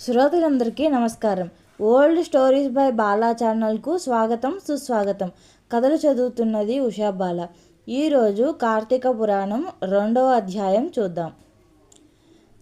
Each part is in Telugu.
శ్రోతలందరికీ నమస్కారం. ఓల్డ్ స్టోరీస్ బై బాలా ఛానల్కు స్వాగతం సుస్వాగతం. కథలు చదువుతున్నది ఉషా బాల. ఈరోజు కార్తీక పురాణం రెండవ అధ్యాయం చూద్దాం.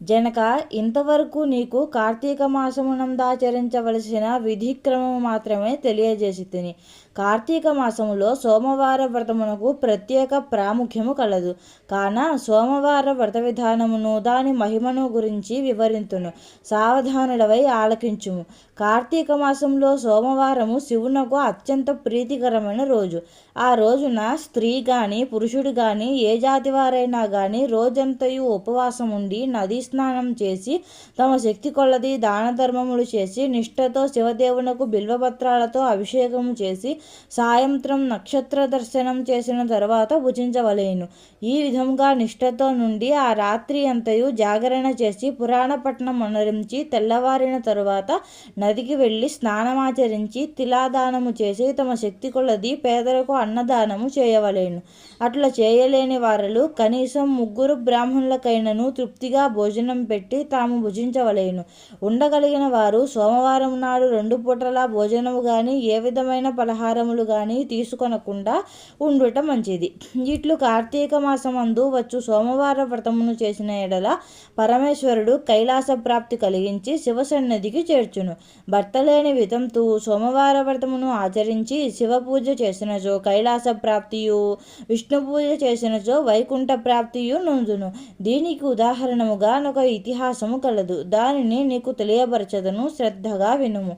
జనక ఇంతవరకు నీకు కార్తీక మాసమునందాచరించవలసిన విధిక్రమం మాత్రమే తెలియజేసి తిని కార్తీక మాసములో సోమవార వ్రతమునకు ప్రత్యేక ప్రాముఖ్యము కలదు. కాన సోమవార వ్రత విధానమును దాని మహిమను గురించి వివరింతును సావధానుడవై ఆలకించుము. కార్తీక మాసంలో సోమవారము శివునకు అత్యంత ప్రీతికరమైన రోజు. ఆ రోజున స్త్రీ గాని పురుషుడు గాని ఏ జాతి వారైనా గాని రోజంతయు ఉపవాసం ఉండి నదీ స్నానం చేసి తమ శక్తి కొలది దాన ధర్మములు చేసి నిష్ఠతో శివదేవునకు బిల్వపత్రాలతో అభిషేకము చేసి సాయంత్రం నక్షత్ర దర్శనం చేసిన తర్వాత భుజించవలేను. ఈ విధంగా నిష్ఠతో నుండి ఆ రాత్రి అంతయు జాగరణ చేసి పురాణపట్నం అనురించి తెల్లవారిన తరువాత నదికి వెళ్ళి స్నానమాచరించి తిలాదానము చేసి తమ శక్తి కొలది పేదలకు అన్నదానము చేయవలేను. అట్లా చేయలేని వారలు కనీసం ముగ్గురు బ్రాహ్మణులకైనను తృప్తిగా భోజనం పెట్టి తాము భుజించవలేను. ఉండగలిగిన వారు సోమవారం నాడు రెండు పూటలా భోజనము కానీ ఏ విధమైన పలహారం ఆహారములు కానీ తీసుకొనకుండా ఉండుట మంచిది. ఇట్లు కార్తీక మాసమందు వచ్చు సోమవార వ్రతమును చేసిన ఎడల పరమేశ్వరుడు కైలాస ప్రాప్తి కలిగించి శివసన్నిధికి చేర్చును. భర్త లేని విధంతు సోమవార వ్రతమును ఆచరించి శివ పూజ చేసినచో కైలాస ప్రాప్తియు విష్ణు పూజ చేసినచో వైకుంఠ ప్రాప్తియు నొందును. దీనికి ఉదాహరణముగా ఒక ఇతిహాసము కలదు. దానిని నీకు తెలియపరచదను శ్రద్ధగా వినుము.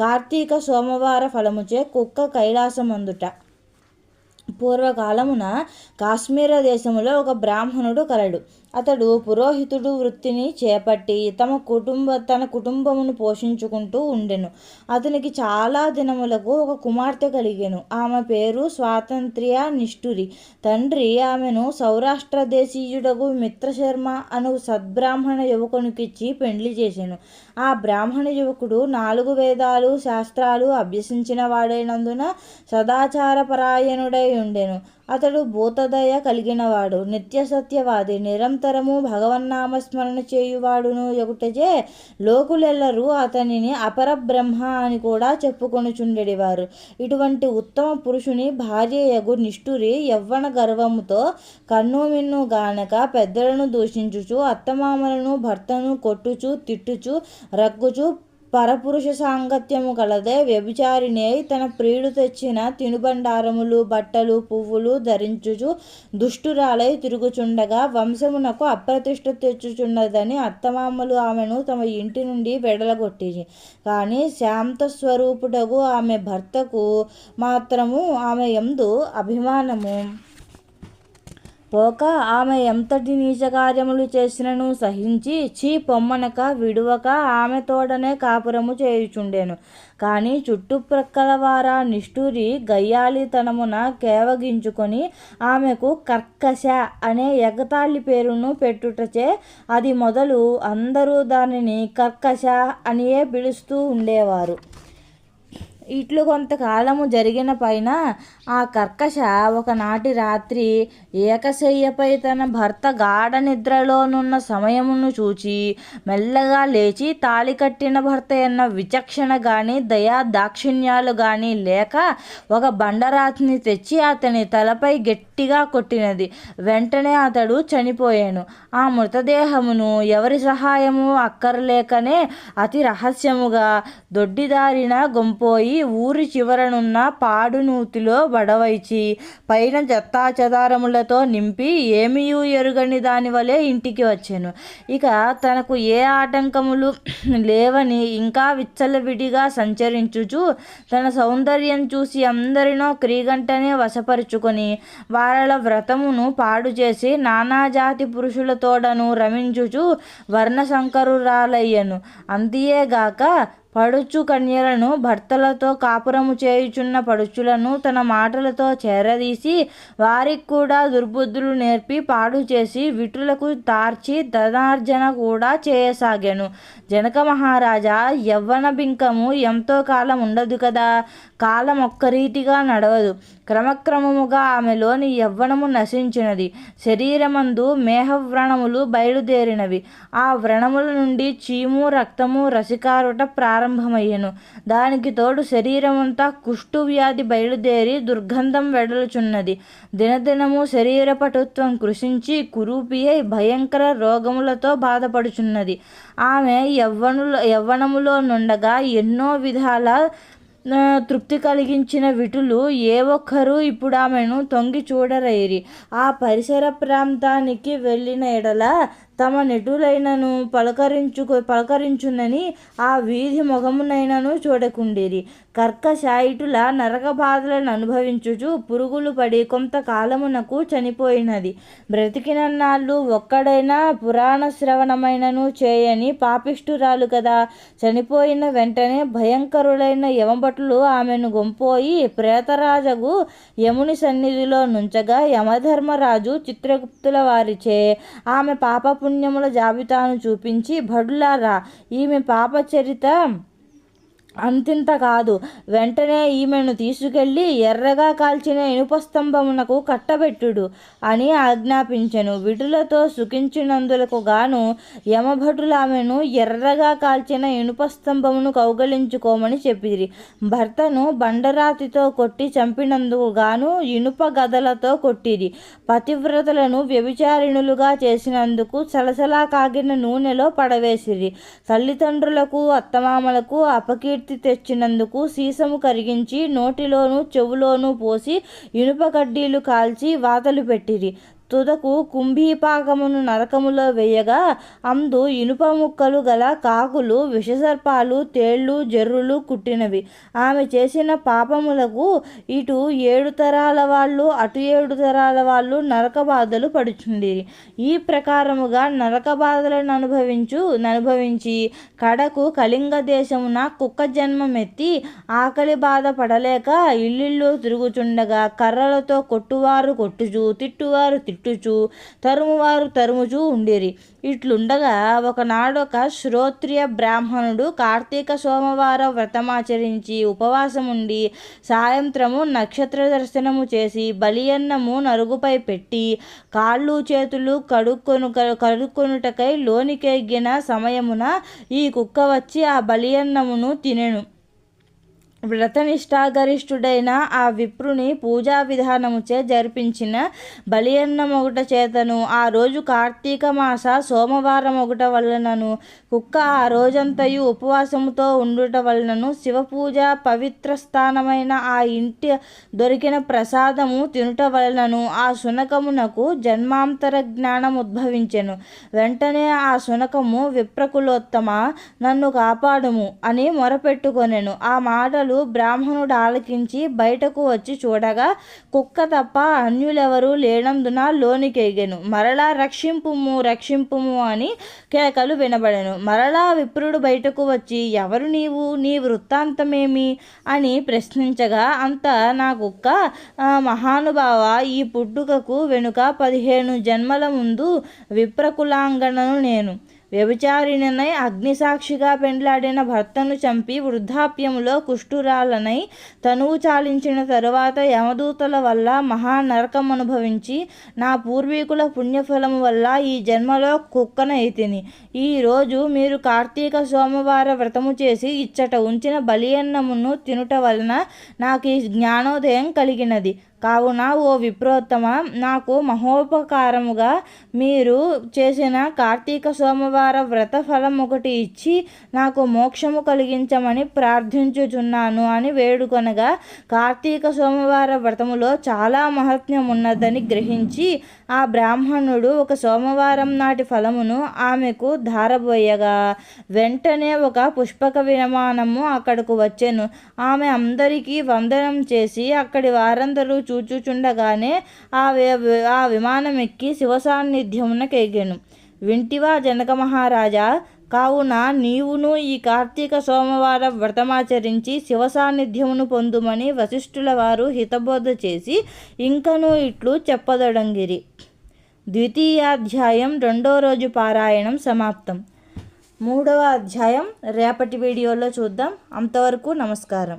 కార్తీక సోమవార ఫలముచే కుక్క కైలాసమందుట. పూర్వకాలమున కాశ్మీర దేశములో ఒక బ్రాహ్మణుడు కలడు. అతడు పురోహితుడు వృత్తిని చేపట్టి తమ కుటుంబ తన కుటుంబమును పోషించుకుంటూ ఉండెను. అతనికి చాలా దినములకు ఒక కుమార్తె కలిగెను. ఆమె పేరు స్వాతంత్ర్య నిష్ఠురి. తండ్రి ఆమెను సౌరాష్ట్ర దేశీయుడకు మిత్రశర్మ అను సద్బ్రాహ్మణ యువకునికిచ్చి పెండ్లి చేశాను ఆ బ్రాహ్మణ యువకుడు నాలుగు వేదాలు శాస్త్రాలు అభ్యసించిన వాడైనందున సదాచారపరాయణుడై ఉండెను. అతడు భూతదయ కలిగినవాడు. నిత్య సత్యవాది నిరంతరము భగవన్నామస్మరణ చేయువాడును ఎగుటచే లోకులెల్లరూ అతనిని అపరబ్రహ్మ అని కూడా చెప్పుకొనుచుండెడివారు. ఇటువంటి ఉత్తమ పురుషుని భార్య యగు నిష్ఠురి యవ్వన గర్వముతో కన్ను మిన్ను గానక పెద్దలను దూషించుచు అత్తమామలను భర్తను కొట్టుచు తిట్టుచు రగ్గుచు పరపురుష సాంగత్యము కలదే వ్యభిచారిణి తన ప్రియుడు తెచ్చిన తినుబండారములు బట్టలు పువ్వులు ధరించుచు దుష్టురాలై తిరుగుచుండగా వంశమునకు అప్రతిష్ట తెచ్చుచున్నదని అత్తమామలు ఆమెను తమ ఇంటి నుండి వెడలగొట్టి కానీ శాంత స్వరూపుడగు ఆమె భర్తకు మాత్రము ఆమె ఎందు అభిమానము. పోక ఆమె ఎంతటి నీచకార్యములు చేసినను సహించి చీ పొమ్మనక విడువక ఆమె తోడనే కాపురము చేయుచుండెను. కానీ చుట్టుప్రక్కల వారా నిష్ఠూరి గయ్యాలితనమున కేవగించుకొని ఆమెకు కర్కశ అనే ఎగతాళి పేరును పెట్టుటచే అది మొదలు అందరూ దానిని కర్కశ అనియే పిలుస్తూ ఉండేవారు. ఇట్లు కొంతకాలము జరిగిన పైన ఆ కర్కశ ఒకనాటి రాత్రి ఏకశయ్యపై తన భర్త గాఢ నిద్రలోనున్న సమయమును చూచి మెల్లగా లేచి తాళి కట్టిన భర్త అన్న విచక్షణ గాని దయా దాక్షిణ్యాలు గాని లేక ఒక బండరాతిని తెచ్చి అతని తలపై గట్టిగా కొట్టినది. వెంటనే అతడు చనిపోయాను. ఆ మృతదేహమును ఎవరి సహాయము అక్కర్లేకనే అతి రహస్యముగా దొడ్డిదారిన గొంపోయి ఊరి చివరనున్న పాడు నూతిలో బడవైచి పైన చెత్తాచెదారములతో నింపి ఏమీయూ ఎరుగని దానివలే ఇంటికి వచ్చాను. ఇక తనకు ఏ ఆటంకములు లేవని ఇంకా విచ్చలవిడిగా సంచరించుచు తన సౌందర్యం చూసి అందరినో క్రీగంటనే వశపరుచుకొని వాళ్ళ వ్రతమును పాడు చేసి నానాజాతి పురుషులతోడను రమించుచు వర్ణశంకరురాలయ్యను. అంతియేగాక పడుచు కన్యలను భర్తలతో కాపురము చేయుచున్న పడుచులను తన మాటలతో చేరదీసి వారికి కూడా దుర్బుద్ధులు నేర్పి పాడు చేసి విటులకు తార్చి ధనార్జన కూడా చేయసాగాను. జనక మహారాజా యవ్వన బింకము ఎంతో కాలం ఉండదు కదా? కాలం ఒక్క రీతిగా నడవదు. క్రమక్రమముగా ఆమెలోని యవ్వనము నశించినది. శరీరమందు మేహవ్రణములు బయలుదేరినవి. ఆ వ్రణముల నుండి చీము రక్తము రసికారుట ప్రారంభ ప్రారంభమయ్యను. దానికి తోడు శరీరమంతా కుష్టు వ్యాధి బయలుదేరి దుర్గంధం వెడలుచున్నది. దినదినము శరీర పటుత్వం కృషించి కురూపి అయి భయంకర రోగములతో బాధపడుచున్నది. ఆమె యవ్వనులు యవ్వనములో నుండగా ఎన్నో విధాల తృప్తి కలిగించిన విటులు ఏ ఒక్కరూ ఇప్పుడు ఆమెను తొంగి చూడరైరి. ఆ పరిసర ప్రాంతానికి వెళ్ళిన ఎడల తమ నెటులైనను పలకరించు పలకరించునని ఆ వీధి మొగమునైనను చూడకుండిరి. కర్కశాయిటుల నరక బాధలను అనుభవించుచు పురుగులు పడి కొంతకాలమునకు చనిపోయినది. బ్రతికిన నాళ్ళు ఒక్కడైనా పురాణ శ్రవణమైనను చేయని పాపిష్ఠురాలు కదా. చనిపోయిన వెంటనే భయంకరులైన యమభటులు ఆమెను గొంపోయి ప్రేతరాజగు యముని సన్నిధిలో నుంచగా యమధర్మరాజు చిత్రగుప్తుల వారిచే ఆమె పాపపు పుణ్యముల జాబితాను చూపించి భడులారా ఈమె పాపచరిత. అంతింత కాదు. వెంటనే ఈమెను తీసుకెళ్ళి ఎర్రగా కాల్చిన ఇనుపస్తంభమునకు కట్టబెట్టుడు అని ఆజ్ఞాపించెను. విటులతో సుఖించినందులకు గాను యమభటులు ఆమెను ఎర్రగా కాల్చిన ఇనుపస్తంభమును కౌగలించుకోమని చెప్పిరి. భర్తను బండరాతితో కొట్టి చంపినందుకు గాను ఇనుప గదలతో కొట్టిరి. పతివ్రతలను వ్యభిచారిణులుగా చేసినందుకు సలసలా కాగిన నూనెలో పడవేసిరి. తల్లిదండ్రులకు అత్తమామలకు అపకీర్తి కీర్తి తెచ్చినందుకు సీసము కరిగించి నోటిలోనూ చెవులోనూ పోసి ఇనుప కడ్డీలు కాల్చి వాతలు పెట్టిరి. తుదకు కుంభీపాకమును నరకములో వేయగా అందు ఇనుప ముక్కలు గల కాకులు విషసర్పాలు తేళ్ళు జర్రులు కుట్టినవి. ఆమె చేసిన పాపములకు ఇటు ఏడు తరాల వాళ్ళు అటు ఏడు తరాల వాళ్ళు నరక బాధలు పడుచుండిరి. ఈ ప్రకారముగా నరక బాధలను అనుభవించు అనుభవించి కడకు కళింగ దేశమున కుక్క జన్మమెత్తి ఆకలి బాధ పడలేక ఇల్లిళ్ళు తిరుగుచుండగా కర్రలతో కొట్టువారు కొట్టుచు తిట్టువారు తిట్టు తిట్టుచు తరుమువారు తరుముచూ ఉండేరి. ఇట్లుండగా ఒకనాడొక శ్రోత్రియ బ్రాహ్మణుడు కార్తీక సోమవార వ్రతమాచరించి ఉపవాసముండి సాయంత్రము నక్షత్ర దర్శనము చేసి బలియన్నము నరుగుపై పెట్టి కాళ్ళు చేతులు కడుక్కొను కడుక్కొనుటకై లోనికెగ్గిన సమయమున ఈ కుక్క వచ్చి ఆ బలియన్నమును తినెను. వ్రతనిష్టాగరిష్ఠుడైన ఆ విప్రుని పూజా విధానముచే జరిపించిన బలియన్నం ఒకట చేతను. ఆ రోజు కార్తీక మాస సోమవారం ఒకట వలనను కుక్క ఆ రోజంతయు ఉపవాసముతో ఉండుట వలనను శివపూజ పవిత్ర స్థానమైన ఆ ఇంటి దొరికిన ప్రసాదము తినుట వలనను ఆ శునకమునకు జన్మాంతర జ్ఞానం ఉద్భవించెను వెంటనే ఆ శునకము విప్రకులోత్తమ నన్ను కాపాడుము అని మొరపెట్టుకొనెను. ఆ మాటలు మాటలు బ్రాహ్మణుడు ఆలకించి బయటకు వచ్చి చూడగా కుక్క తప్ప అన్యులెవరూ లేనందున లోనికెగెను. మరలా రక్షింపుము రక్షింపుము అని కేకలు వినబడెను. మరలా విప్రుడు బయటకు వచ్చి ఎవరు నీవు? నీ వృత్తాంతమేమి? అని ప్రశ్నించగా అంత నా కుక్క మహానుభావ ఈ పుట్టుకకు వెనుక పదిహేను జన్మల ముందు విప్రకులాంగణను నేను. వ్యభిచారిణనై అగ్నిసాక్షిగా పెండ్లాడిన భర్తను చంపి వృద్ధాప్యములో కుష్ఠురాలనై తనువు చాలించిన తరువాత యమదూతల వల్ల మహానరకం అనుభవించి నా పూర్వీకుల పుణ్యఫలము వల్ల ఈ జన్మలో కుక్కనైతిని ఈరోజు మీరు కార్తీక సోమవార వ్రతము చేసి ఇచ్చట ఉంచిన బలియన్నమును తినుట వలన నాకు ఈ జ్ఞానోదయం కలిగినది. కావున ఓ విప్రోత్తమ నాకు మహోపకారముగా మీరు చేసిన కార్తీక సోమవార వ్రత ఫలం ఒకటి ఇచ్చి నాకు మోక్షము కలిగించమని ప్రార్థించుచున్నాను అని వేడుకొనగా కార్తీక సోమవార వ్రతములో చాలా మహత్యం ఉన్నదని గ్రహించి ఆ బ్రాహ్మణుడు ఒక సోమవారం నాటి ఫలమును ఆమెకు ధారబోయగా వెంటనే ఒక పుష్పక విమానము అక్కడకు వచ్చెను. ఆమె అందరికీ వందనం చేసి అక్కడి వారందరూ చూ చూచుచుండగానే ఆ ఆ విమానం ఎక్కి శివ సాన్నిధ్యమునకెగెను వింటివా జనక మహారాజా! కావున నీవును ఈ కార్తీక సోమవారం వ్రతమాచరించి శివ సాన్నిధ్యమును పొందుమని వశిష్ఠుల వారు హితబోధ చేసి ఇంకను ఇట్లు చెప్పదొడంగిరి. ద్వితీయాధ్యాయం రెండో రోజు పారాయణం సమాప్తం. మూడవ అధ్యాయం రేపటి వీడియోలో చూద్దాం. అంతవరకు నమస్కారం.